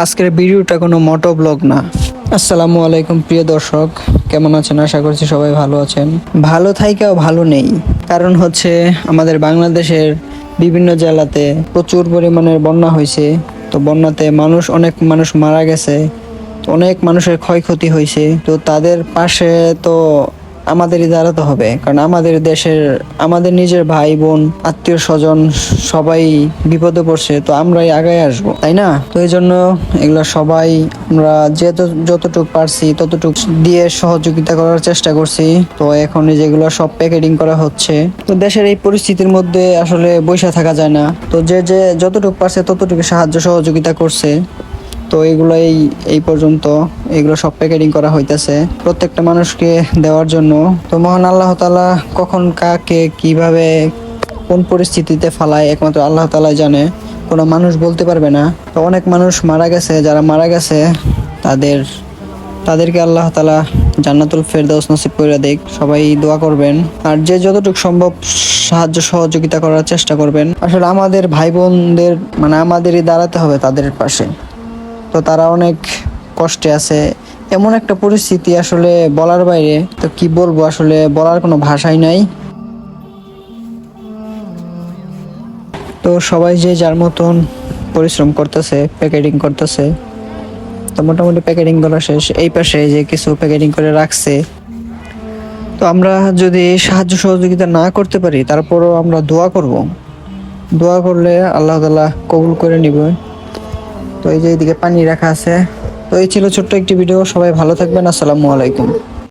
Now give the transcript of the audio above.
আজকের ভিডিওটা কোনো মোটো ব্লগ না। আসসালামু আলাইকুম, প্রিয় দর্শক। কেমন আছেন? আশা করছি সবাই ভালো আছেন। ভালো থাইকাও ভালো নেই। কারণ হচ্ছে আমাদের বাংলাদেশের বিভিন্ন জেলাতে প্রচুর পরিমাণের বন্যা হয়েছে। তো বন্যাতে মানুষ, অনেক মানুষ মারা গেছে। অনেক মানুষের ক্ষয়ক্ষতি হয়েছে। তো তাদের পাশে তো আমাদেরই দাঁড়াতে হবে। কারণ আমাদের দেশের, আমাদের নিজের ভাই, বোন, আত্মীয় স্বজন সবাই বিপদে পড়ছে, তো আমরাই আগায় আসব, তাই না? তো এই জন্য এগুলো সবাই আমরা যে যতটুকু পারছি, ততটুকু দিয়ে সহযোগিতা করার চেষ্টা করছি। তো এখন যেগুলো সব প্যাকেটিং করা হচ্ছে, তো দেশের এই পরিস্থিতির মধ্যে আসলে বসে থাকা যায় না। তো যে যে যতটুকু পারছে ততটুকু সাহায্য, সহযোগিতা করছে। তো এগুলোই এই পর্যন্ত। এগুলো সব প্যাকেটিং করা হইতেছে। প্রত্যেকটা মানুষকে দেওয়ার জন্য। তো মহান আল্লাহ তালা কখন কাকে কীভাবে কোন পরিস্থিতিতে ফালায়, একমাত্র আল্লাহ তালাই জানে। কোনো মানুষ বলতে পারবে না। তো অনেক মানুষ মারা গেছে। যারা মারা গেছে, তাদের, তাদেরকে আল্লাহ তালা জান্নাতুল ফেরদাউস নসিব করে দেখ সবাই দোয়া করবেন। আর যে যতটুকু সম্ভব সাহায্য সহযোগিতা করার চেষ্টা করবেন। আসলে আমাদের ভাই বোনদের মানে আমাদেরই দাঁড়াতে হবে তাদের পাশে। তো তারা অনেক কষ্টে আছে। এমন একটা পরিস্থিতি আসলে বলার বাইরে। তো কি বলব, আসলে বলার কোনো ভাষাই নাই। তো সবাই যে যার মতন পরিশ্রম করতেছে প্যাকেটিং করতেছে, তো মোটামুটি প্যাকেটিং করা শেষ। এই পাশে যে কিছু প্যাকেটিং করে রাখছে। তো আমরা যদি সাহায্য সহযোগিতা না করতে পারি, তারপরও আমরা দোয়া করব। দোয়া করলে আল্লাহ তালা কবুল করে নিবে। তো এই যে এইদিকে পানি রাখা আছে। তো এই ছিল ছোট্ট একটি ভিডিও সবাই ভালো থাকবেন। আসসালামু আলাইকুম।